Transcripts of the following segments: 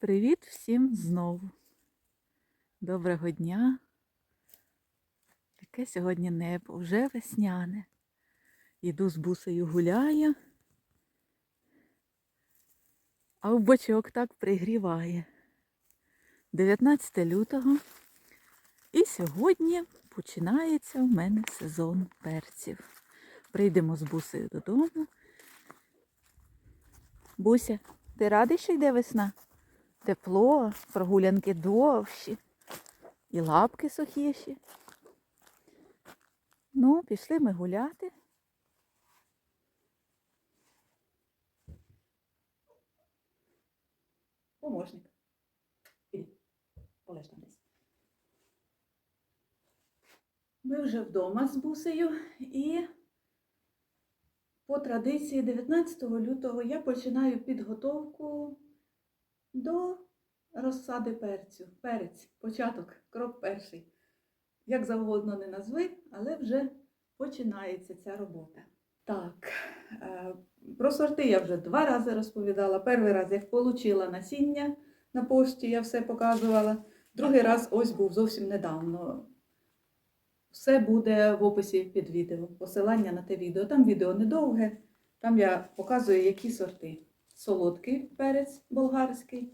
Привіт всім знову. Доброго дня. Яке сьогодні небо, вже весняне. Іду з бусею гуляю, а в бочок так пригріває. 19 лютого. І сьогодні починається у мене сезон перців. Прийдемо з бусею додому. Буся, ти радий, що йде весна? Тепло, прогулянки довші і лапки сухіші. Ну, пішли ми гуляти. Помощник. Іди, полеж там десь. Ми вже вдома з бусею і по традиції 19 лютого я починаю підготовку до розсади перцю. Перець, початок, крок перший. Як завгодно не назви, але вже починається ця робота. Так, е, про сорти я вже два рази розповідала. Перший раз, як отримала насіння на пошті, я все показувала. Другий раз ось був зовсім недавно. Все буде в описі під відео, посилання на те відео. Там відео недовге, там я показую, які сорти. Солодкий перець болгарський,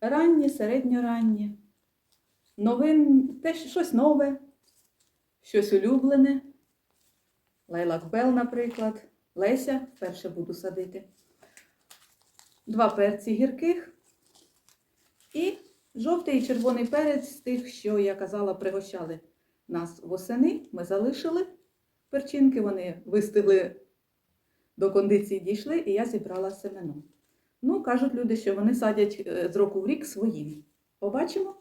ранні, середньоранні, новин, те, щось нове, щось улюблене. Лайлак Бел, наприклад, Леся, вперше буду садити. Два перці гірких і жовтий і червоний перець з тих, що я казала, пригощали нас восени. Ми залишили перчинки, вони вистигли до кондиції дійшли, і я зібрала семено. Ну, кажуть люди, що вони садять е, з року в рік своїм. Побачимо.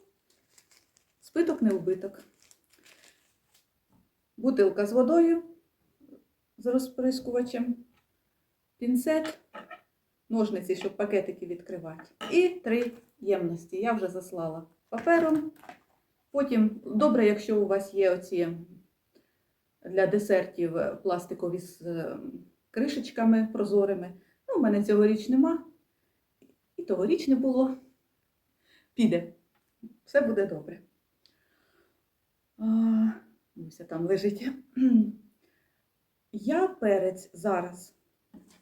Спиток не убиток. Бутилка з водою з розприскувачем, пінцет, ножниці, щоб пакетики відкривати. І три ємності. Я вже заслала папером. Потім, добре, якщо у вас є оці для десертів пластикові з е, кришечками прозорими. Ну, у мене цьогоріч нема. І тогоріч не було. Піде. Все буде добре. А, там лежить. Я перець зараз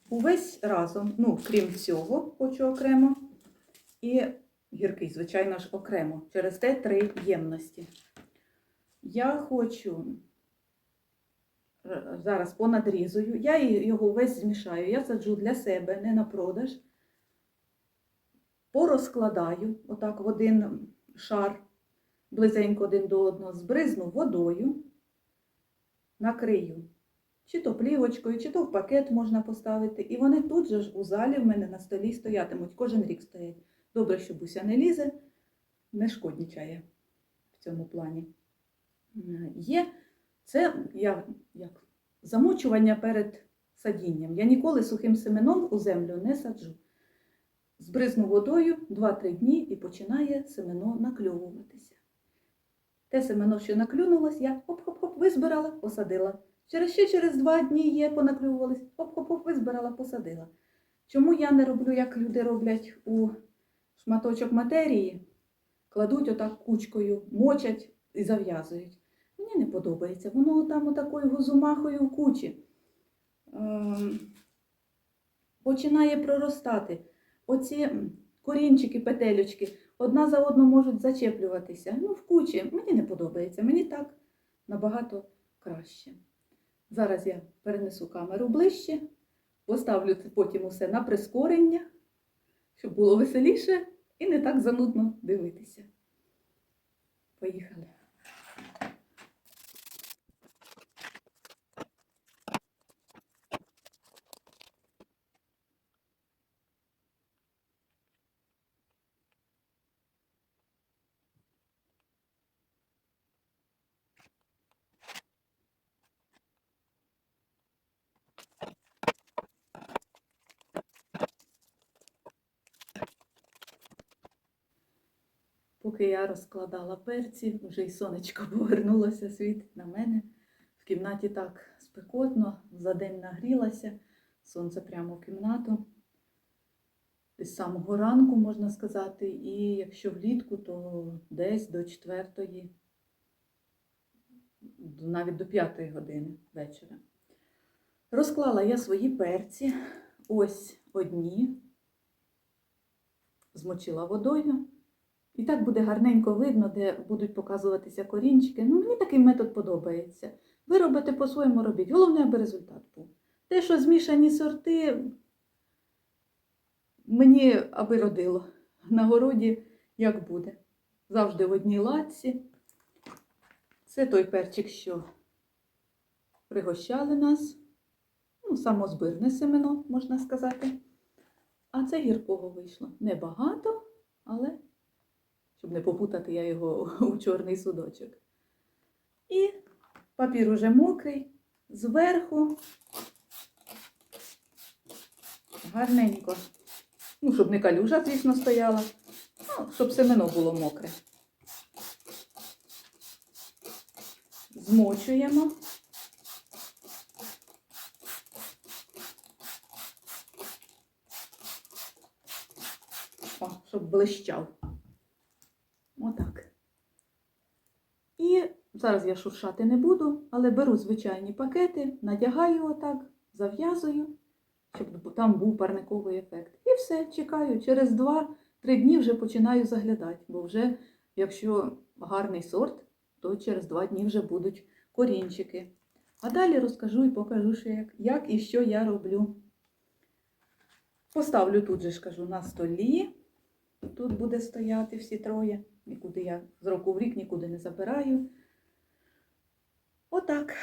увесь разом, ну, крім цього, хочу окремо. І гіркий, звичайно ж, окремо. Через те три ємності. Я хочу зараз понадрізую, я його весь змішаю, я саджу для себе, не на продаж. Порозкладаю отак в один шар, близенько один до одного, збризну водою, накрию. Чи то плівочкою, чи то в пакет можна поставити. І вони тут же ж у залі в мене на столі стоятимуть, кожен рік стоять. Добре, що буся не лізе, не шкоднічає в цьому плані. Е, Є це я, як, замочування перед садінням. Я ніколи сухим семеном у землю не саджу. Збризну водою 2-3 дні і починає семено накльовуватися. Те семено, що наклюнулось, я хоп-хоп-хоп визбирала, посадила. Через ще через 2 дні є, понаклювувались, хоп-хоп-хоп визбирала, посадила. Чому я не роблю, як люди роблять у шматочок матерії, кладуть отак кучкою, мочать і зав'язують. Мені не подобається. Воно там отакою гузумахою в кучі. Ем, починає проростати. Оці корінчики, петелючки одна за одну можуть зачеплюватися. Ну, в кучі. Мені не подобається. Мені так набагато краще. Зараз я перенесу камеру ближче, поставлю потім усе на прискорення, щоб було веселіше і не так занудно дивитися. Поїхали. Поки я розкладала перці, вже й сонечко повернулося, світить на мене. В кімнаті так спекотно, за день нагрілася, сонце прямо в кімнату. з самого ранку, можна сказати, і якщо влітку, то десь до четвертої, навіть до п'ятої години вечора. Розклала я свої перці. Ось одні, змочила водою. І так буде гарненько видно, де будуть показуватися корінчики. Ну, мені такий метод подобається. Ви робите по-своєму робіть. Головне, аби результат був. Те, що змішані сорти, мені аби родило. На городі як буде. Завжди в одній латці. Це той перчик, що пригощали нас. Ну, самозбирне семено, можна сказати. А це гіркого вийшло. Небагато, але щоб не попутати я його у чорний судочок. І папір уже мокрий, зверху гарненько. Ну, щоб не калюжа, звісно, стояла, ну, щоб семено було мокре. Змочуємо. О, щоб блищав. Отак. І зараз я шуршати не буду, але беру звичайні пакети, надягаю отак, зав'язую, щоб там був парниковий ефект. І все, чекаю. Через 2-3 дні вже починаю заглядати, бо вже, якщо гарний сорт, то через 2 дні вже будуть корінчики. А далі розкажу і покажу, що як, як і що я роблю. Поставлю тут же ж кажу на столі. Тут буде стояти всі троє. Нікуди я з року в рік нікуди не забираю. Отак.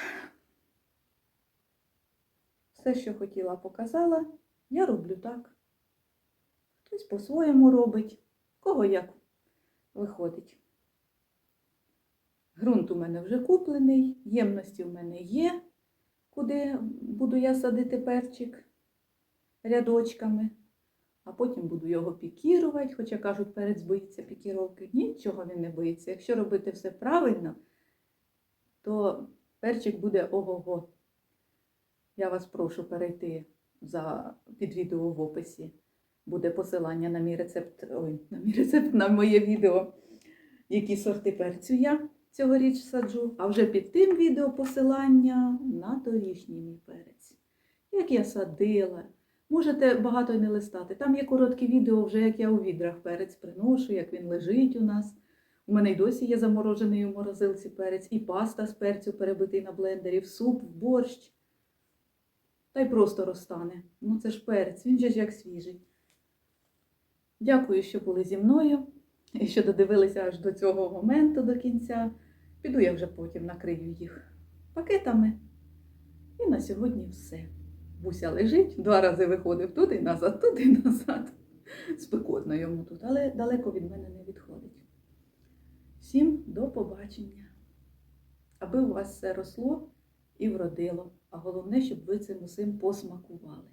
Все, що хотіла, показала. Я роблю так. Хтось по-своєму робить, кого як виходить. Грунт у мене вже куплений, ємності у мене є, куди буду я садити перчик рядочками а потім буду його пікірувати, хоча кажуть, перець боїться пікіровки. Нічого він не боїться. Якщо робити все правильно, то перчик буде ого-го. Я вас прошу перейти за, під відео в описі. Буде посилання на мій рецепт, ой, на мій рецепт, на моє відео, які сорти перцю я цьогоріч саджу. А вже під тим відео посилання на торішній мій перець. Як я садила. Можете багато не листати. Там є короткі відео, вже як я у відрах перець приношу, як він лежить у нас. У мене й досі є заморожений у морозилці перець, і паста з перцю перебитий на блендері, в суп, в борщ. Та й просто розтане. Ну це ж перець, він же ж як свіжий. Дякую, що були зі мною і що додивилися аж до цього моменту до кінця. Піду я вже потім накрию їх пакетами. І на сьогодні все. Буся лежить, два рази виходив туди назад, туди назад. Спекотно йому тут, але далеко від мене не відходить. Всім до побачення. Аби у вас все росло і вродило, а головне, щоб ви цим усім посмакували.